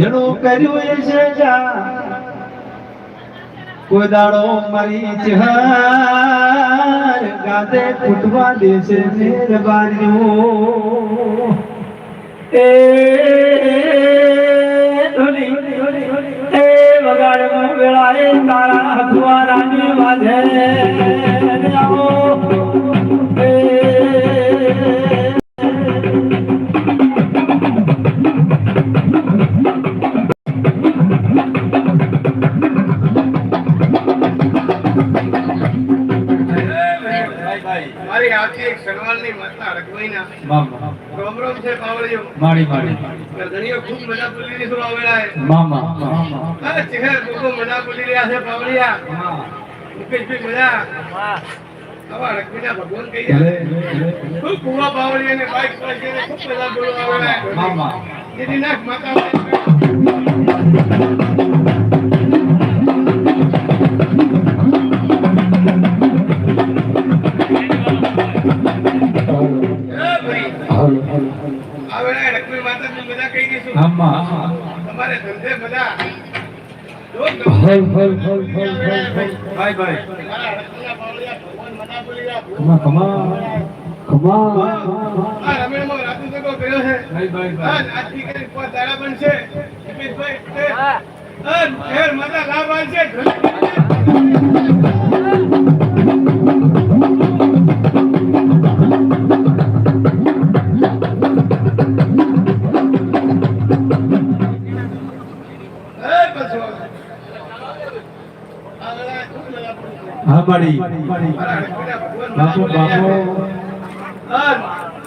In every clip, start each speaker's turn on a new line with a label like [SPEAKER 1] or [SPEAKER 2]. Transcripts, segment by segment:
[SPEAKER 1] ભજણું કર્યું છે જા કોદાળો મારી ચહાર ગાદે ફૂટવા દે છે મેરબાન્યું
[SPEAKER 2] એ ધોની, એ વગાડ વેળાએ તારા હથવારાની વાજે
[SPEAKER 3] મારી આવતી એક સણવાલની માતા રઘવાઈના રોમ રોમ છે પાવળીઓ.
[SPEAKER 1] માડી માડી
[SPEAKER 3] ગરદણીઓ ખૂબ મજા બોલી રહી છે આવેલા છે?
[SPEAKER 1] મામા મામા
[SPEAKER 3] ચહેર લોકો મજા બોલી રહ્યા છે પાવળિયા. મુકેશભાઈ મજા. આવા રઘવીના ભગવાન કહી રહ્યા. ખૂબ કુવા પાવળી અને બાઈક પર જઈને ખૂબ મજા બોલવા આવેલા
[SPEAKER 1] મામા
[SPEAKER 3] ગિરિનાથ માતા આવેલા રઘવી માતાની મજા કહી દઈશું.
[SPEAKER 1] આમાં.
[SPEAKER 3] તમારે ધંધે મજા જો
[SPEAKER 1] હલ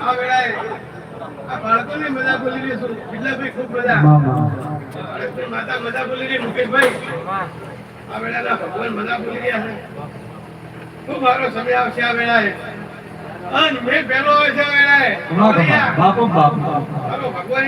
[SPEAKER 3] આ વેળાએ
[SPEAKER 1] બાપો. બાપો બાપુ બાપુ.
[SPEAKER 3] ભગવાન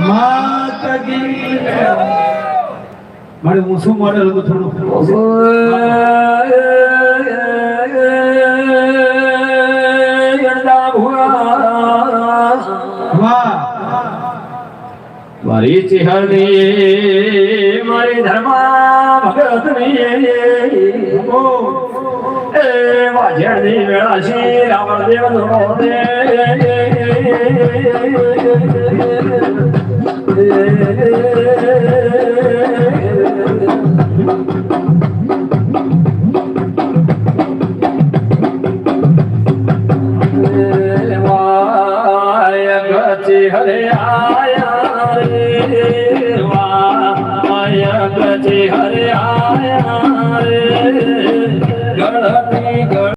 [SPEAKER 3] માતા
[SPEAKER 1] કી હું શું મોડેલ હતું થોડું? વાહ
[SPEAKER 2] મારી ચિહરની મારી ધર્મા ભગતની એ વાજણની વેળા શ્રી રાવણ દેવ ધોને વાય ગતિ હરે આયા ગણપતિ